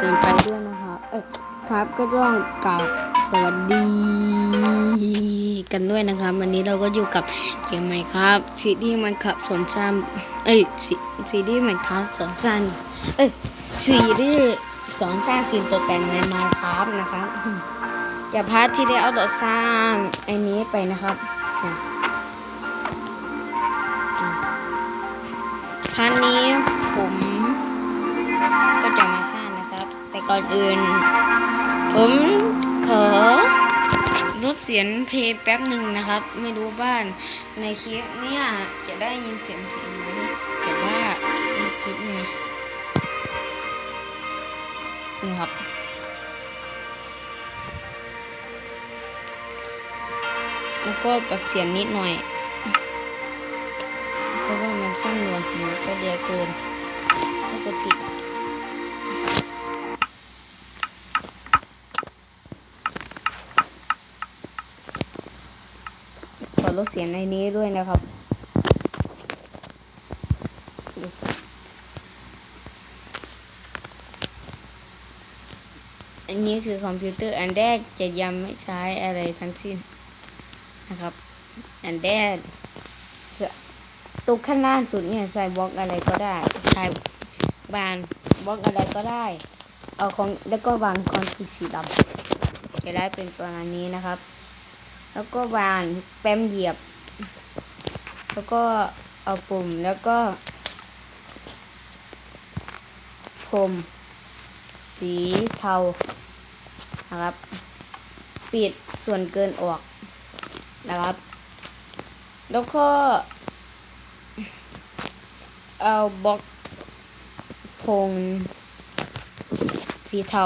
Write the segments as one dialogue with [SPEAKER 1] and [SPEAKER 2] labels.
[SPEAKER 1] เกินไปด้วยนะครับเอ้ยครับก็ต้องกล่าวสวัสดีกันด้วยนะครับวันนี้เราก็อยู่กับเกมใหม่ครับซีดีมันขับสนจันเอ้ยซีซีดีมันครับสอนจันเอ้ยซีดีสอนสร้างสิ่งตกแต่งในมาครับนะครับจะพาร์ทที่ได้เอาดอกสร้างไอ้นี้ไปนะครับพาร์ทนี้ผมก็จะมาสร้าง แต่ก่อนอื่น ผมขอลดเสียงเพลงแป๊บหนึ่งนะครับ ไม่รู้บ้านในคลิปเนี่ยจะได้ยินเสียงเพลงไหมแต่ว่าในคลิปนี้นี่ครับแล้วก็ปรับเสียงนิดหน่อย เพราะว่ามันสั้นหน่วงหูเสียเกินแล้วก็ปิด ลดเสียงในนี้ด้วยนะครับ อันนี้คือคอมพิวเตอร์อันแรกจะยังไม่ใช้อะไรทั้งสิ้นนะครับ อันแรกจะตุกข้างล่างสุดเนี่ยใส่บล็อกอะไรก็ได้ ใช้บานบล็อกอะไรก็ได้ เอาของแล้วก็วางคอนกรีตสีดำจะได้เป็นประมาณนี้นะครับ แล้วก็วางแปมเหยียบ แล้วก็เอาปุ่มแล้วก็พรมสีเทานะครับ ปิดส่วนเกินออกนะครับ แล้วก็ เอาบล็อกโครงสีเทา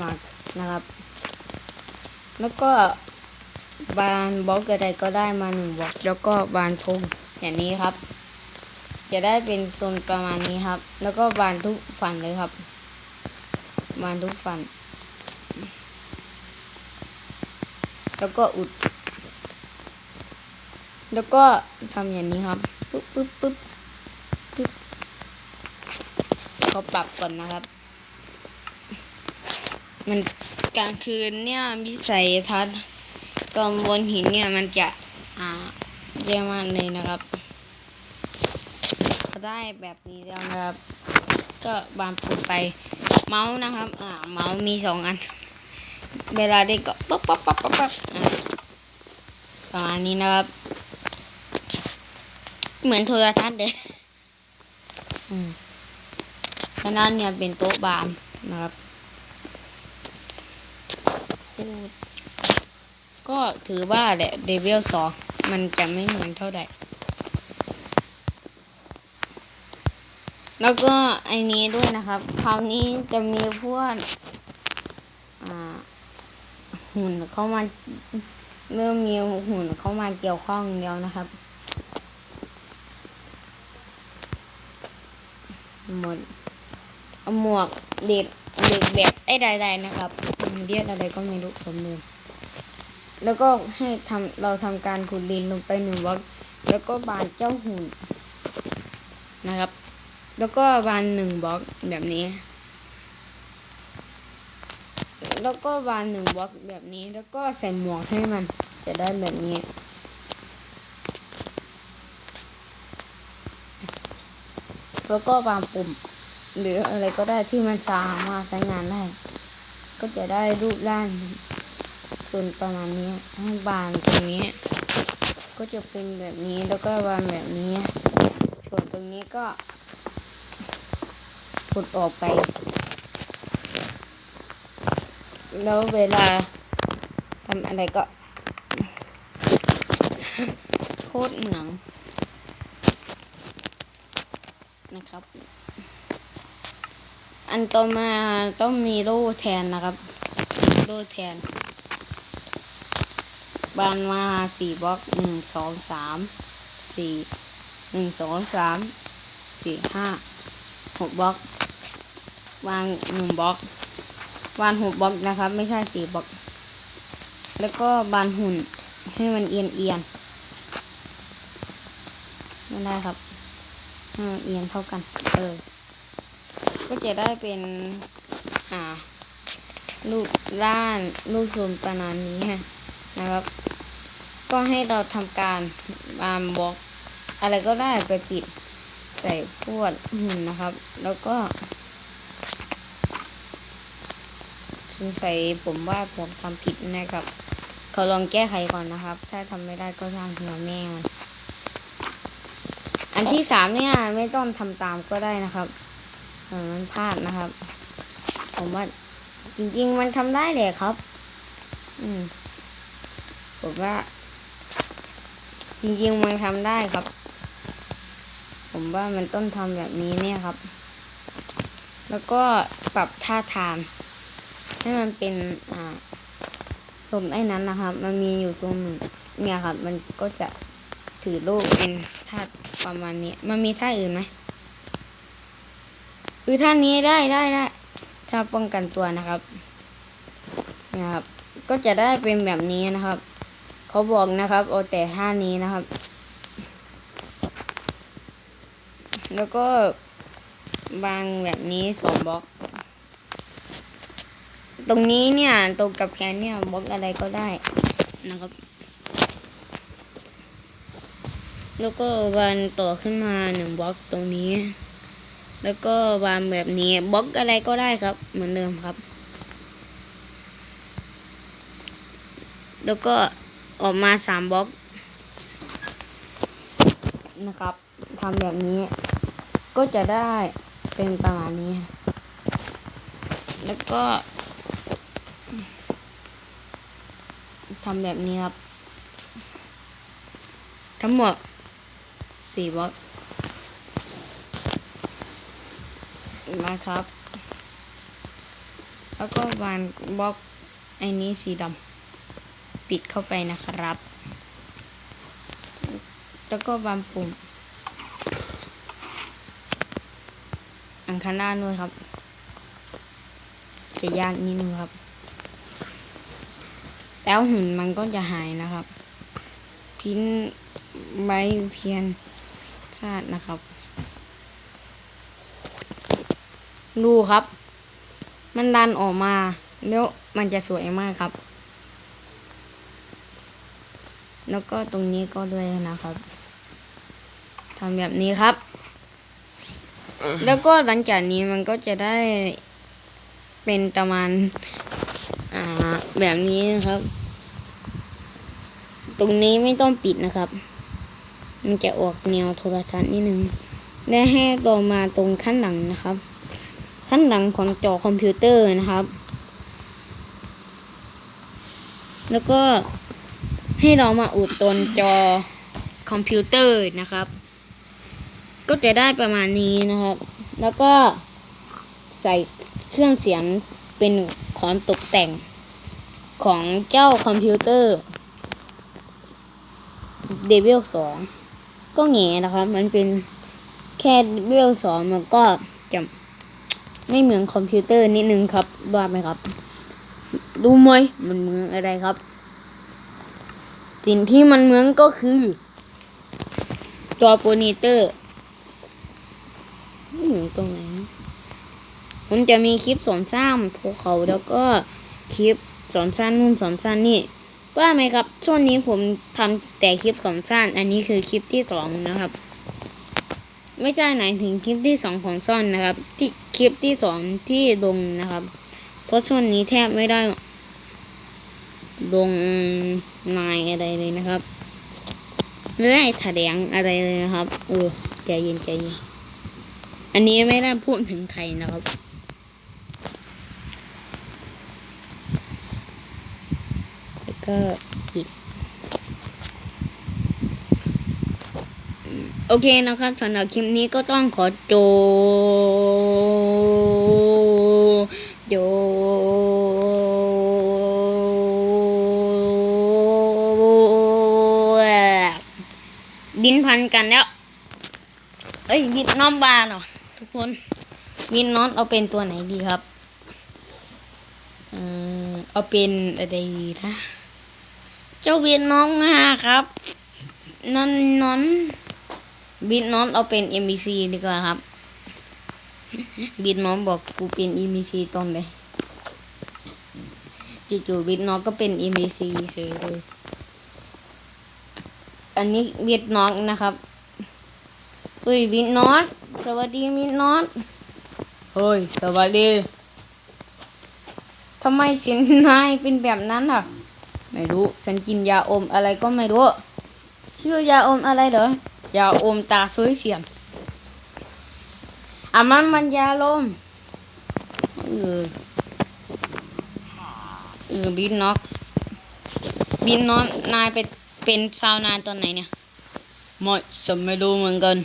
[SPEAKER 1] มานะครับ แล้วก็บานบล็อกอะไรก็ได้มาหนึ่งบล็อกแล้วก็บานธงอย่างนี้ครับ จะได้เป็นโซนประมาณนี้ครับ แล้วก็บานทุกฝั่งเลยครับ บานทุกฝั่งแล้วก็อุด แล้วก็ทำอย่างนี้ครับปึ๊บปึ๊บปึ๊บปึ๊บเขาปรับก่อนนะครับ มัน กลางคืนเนี่ยวิสัยทัศน์กองบนหินเนี่ยมันจะอ่าแย่มากเลยนะครับก็ได้แบบนี้แล้วนะครับ ก็บานปุ่มไปเมาส์นะครับอ่าเมาส์มีสองอัน เวลาเด็กก็ปั๊บปั๊บปั๊บปั๊บปั๊บอ่าประมาณนี้นะครับ เหมือนโทรทัศน์เลยอืมฉะนั้นเนี่ยเป็นโต๊ะบานนะครับ ก็ถือว่าแหละเดวิลสองมันจะไม่เหมือนเท่าใดแล้วก็ไอ้นี้ด้วยนะครับ คราวนี้จะมีพวกหุ่นเข้ามาเริ่มมีหุ่นเข้ามาเกี่ยวข้องแล้วนะครับ หมดเอาหมวกเด็ก เด็กแบบไอ้ใดๆนะครับเรียกอะไรก็ไม่รู้ผมลืมแล้วก็ให้ทำเราทำการขุดดินลงไปหนึ่งบล็อกแล้วก็บานเจ้าหุ่นนะครับ แล้วก็บานหนึ่งบล็อกแบบนี้ แล้วก็บานหนึ่งบล็อกแบบนี้ แล้วก็ใส่หมวกให้มัน จะได้แบบนี้แล้วก็บางปุ่ม หรืออะไรก็ได้ที่มันสามารถใช้งานได้ ก็จะได้รูปร่างส่วนประมาณนี้ให้บานตรงนี้ ก็จะเป็นแบบนี้แล้วก็บานแบบนี้ ส่วนตรงนี้ก็ขุดออกไป แล้วเวลาทำอะไรก็ โคตรหนังนะครับ อันต่อมาต้องมีโล่แทนนะครับ โล่แทน บานมาสี่บล็อกหนึ่งสองสามสี่หนึ่งสองสามสี่ห้าหกบล็อก วางหนึ่งบล็อก วางหกบล็อกนะครับ ไม่ใช่สี่บล็อก แล้วก็บานหุ่นให้มันเอียนเอียนไม่ได้ครับให้มันเอียนเท่ากัน เออ จะได้เป็นอ่าลูกล้านลูกทรงประมาณนี้ฮะนะครับ ก็ให้เราทำการวางบล็อก อะไรก็ได้ไปปิดใส่พวดหุ่นนะครับ แล้วก็สงสัยผมว่าผมทำผิดนะครับเขาลองแก้ไขก่อนนะครับ ถ้าทำไม่ได้ก็สร้างหัวแม่มันอันที่สามเนี่ยไม่ต้องทำตามก็ได้นะครับ มันพลาดนะครับ ผมว่าจริง ๆ มันทำได้แหละครับ อืม ผมว่า จริง ๆ มันทำได้ครับ ผมว่ามันต้องทำแบบนี้เนี่ยครับ แล้วก็ปรับท่าทางให้มันเป็น อ่าตรงไอ้นั้นนะครับ มันมีอยู่ตรงหนึ่งเนี่ยครับ มันก็จะถือลูกเป็นท่าประมาณนี้ มันมีท่าอื่นไหม หรือท่านี้ได้ได้ได้ท่าป้องกันตัวนะครับนี่ยครับ ก็จะได้เป็นแบบนี้นะครับเขาบอกนะครับเอาแต่ท่านี้นะครับ แล้วก็บางแบบนี้สองบล็อก ตรงนี้เนี่ยตรงกับแขนเนี่ยบล็อกอะไรก็ได้นะครับ แล้วก็วานต่อขึ้นมาหนึ่งบล็อกตรงนี้ แล้วก็วางแบบนี้บล็อกอะไรก็ได้ครับ เหมือนเดิมครับ แล้วก็ออกมาสามบล็อกนะครับทำแบบนี้ ก็จะได้เป็นประมาณนี้ แล้วก็ทำแบบนี้ครับ ทั้งหมดสี่บล็อก มาครับ แล้วก็วางบล็อกไอ้นี้สีดำปิดเข้าไปนะครับ แล้วก็วางปุ่ม อังคารหน้าด้วยครับ จะยากนิดนึงครับ แล้วหุ่นมันก็จะหายนะครับ ทิ้งใบเพียนชาตินะครับ ดูครับ มันดันออกมาแล้วมันจะสวยมากครับ แล้วก็ตรงนี้ก็ด้วยนะครับทำแบบนี้ครับ แล้วก็หลังจากนี้มันก็จะได้เป็นประมาณแบบนี้นะครับ ตรงนี้ไม่ต้องปิดนะครับ มันจะออกแนวโทรทัศน์นิดนึง และให้ต่อมาตรงขั้นหลังนะครับ ขั้นหลังของจอคอมพิวเตอร์นะครับ แล้วก็ให้เรามาอุดตนจอคอมพิวเตอร์นะครับ ก็จะได้ประมาณนี้นะครับ แล้วก็ใส่เครื่องเสียงเป็นของตกแต่งของเจ้าคอมพิวเตอร์เดวิลสองก็แง่นะครับ มันเป็นแค่เดวิลสองมันก็จะ ไม่เหมือนคอมพิวเตอร์นิดนึงครับว่าไหมครับรู้ไหมมันเหมือนอะไรครับ สิ่งที่มันเหมือนก็คือจอโปรนิเตอร์ไม่เหมือนตรงไหนมันจะมีคลิปสอนสร้างภูเขาแล้วก็คลิปสอนสร้างนู่นสอนสร้างนี่ว่าไหมครับ ช่วงนี้ผมทำแต่คลิปสอนสร้างอันนี้คือคลิปที่สองนะครับ ไม่ใช่ไหนถึงคลิปที่สองของซ่อนนะครับ ที่ คลิปที่สองที่ลงนะครับ เพราะช่วงนี้แทบไม่ได้ลงนายอะไรเลยนะครับ ไม่ได้ถแถลงอะไรเลยนะครับเออใจเย็นใจเย็นอันนี้ไม่ได้พูดถึงใครนะครับแล้วก็ปิดอืม โอเคนะครับสำหรับคลิปนี้ก็ต้องขอโจโจบินพันกันแล้ว เอ้ยบิดน้องบาเหรอทุกคนบิดน้องเอาเป็นตัวไหนดีครับ เออเอาเป็นอะไรดีนะ เจ้าบิดน้องมาครับนอนนอน บิดน้องเอาเป็น MBC ดีกว่าครับ บิดน้องบอกกูเป็น EMC ตอนเลยจู่ๆบิดน้องก็เป็น EMC เฉยเลย อันนี้บิดน้องนะครับเฮ้ยบิดน้องสวัสดีบิดน้องเฮ้ยสวัสดีทำไมเสียงนายเป็นแบบนั้นอะ ไม่รู้ ฉันกินยาอมอะไรก็ไม่รู้ ชื่อยาอมอะไรเหรอ ยาอมตาสวยเสียมอะมันมันยาลมเออเออบินน็อกบินน็อกนายไปเป็นชาวนานตอนไหนเนี่ยไม่ฉันไม่รู้เหมือนกัน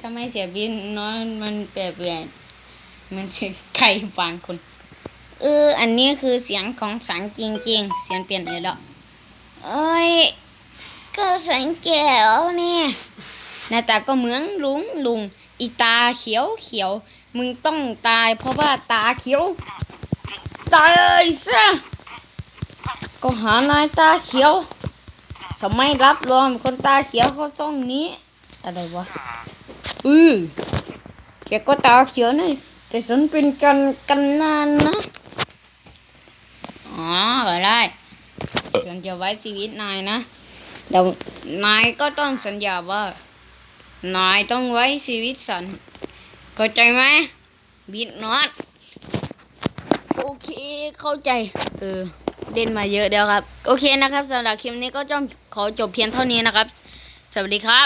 [SPEAKER 1] ทำไมเสียบินน็อกมันแปลกๆมันเสียงไก่บางคนเอออันนี้คือเสียงของสังจริงๆเสียงเปลี่ยนเลยล้วเอ้ย ก็สังแก้วเนี่ยหน้าตาก็เหมือนลุงลุงอีตาเขียวเขียว มึงต้องตายเพราะว่าตาเขียว ตายซะก็หานายตาเขียวทำไมรับรองคนตาเขียวเขาจ้องนี้ อะไรวะอือแกก็ตาเขียวนะแต่ฉันเป็นกันกันนานนะ อ๋อก็ได้ฉันจะไว้ชีวิตนายนะ เดี๋ยวนายก็ต้องสัญญาว่า นายต้องไว้ชีวิตฉัน เข้าใจไหมบิดน็อตโอเคเข้าใจ เออเด่นมาเยอะเดียวครับ โอเคนะครับสำหรับคลิปนี้ก็จ้องขอจบเพียงเท่านี้นะครับ สวัสดีครับ